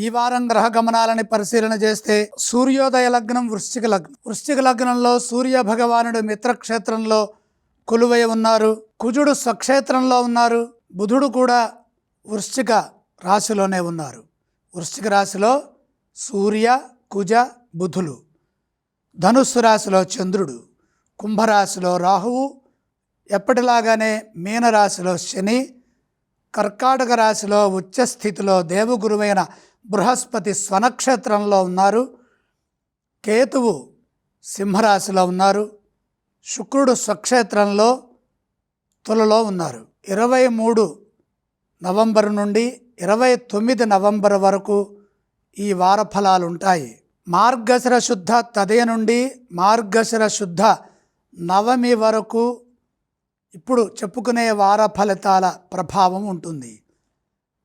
ఈ వారం గ్రహ గమనాలని పరిశీలన చేస్తే సూర్యోదయ లగ్నం వృశ్చిక లగ్నం వృశ్చిక లగ్నంలో సూర్య భగవానుడు మిత్రక్షేత్రంలో కొలువై ఉన్నారు. కుజుడు స్వక్షేత్రంలో ఉన్నారు. బుధుడు కూడా వృశ్చిక రాశిలోనే ఉన్నారు. వృశ్చిక రాశిలో సూర్య కుజ బుధులు. ధనుస్సు రాశిలో చంద్రుడు. కుంభరాశిలో రాహువు. ఎప్పటిలాగానే మీనరాశిలో శని. కర్కాటక రాశిలో ఉచ్చస్థితిలో దేవగురువైన బృహస్పతి స్వనక్షత్రంలో ఉన్నారు. కేతువు సింహరాశిలో ఉన్నారు. శుక్రుడు స్వక్షేత్రంలో తులలో ఉన్నారు. ఇరవై మూడు నవంబర్ నుండి ఇరవై తొమ్మిది నవంబర్ వరకు ఈ వార ఫలాలు ఉంటాయి మార్గశిర శుద్ధ తదయ నుండి మార్గశిర శుద్ధ నవమి వరకు ఇప్పుడు చెప్పుకునే వార ఫలితాల ప్రభావం ఉంటుంది.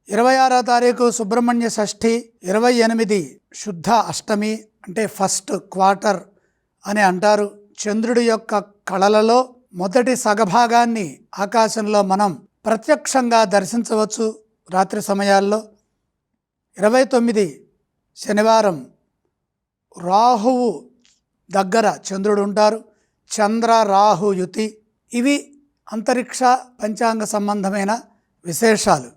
ఇరవై ఆరో తారీఖు సుబ్రహ్మణ్య షష్ఠి ఇరవై ఎనిమిది శుద్ధ అష్టమి అంటే ఫస్ట్ క్వార్టర్ అని అంటారు. చంద్రుడి యొక్క కళలలో మొదటి సగభాగాన్ని ఆకాశంలో మనం ప్రత్యక్షంగా దర్శించవచ్చు రాత్రి సమయాల్లో. ఇరవై తొమ్మిది శనివారం రాహువు దగ్గర చంద్రుడు ఉంటారు. చంద్ర రాహు యుతి ఇవి అంతరిక్ష పంచాంగ సంబంధమైన విశేషాలు.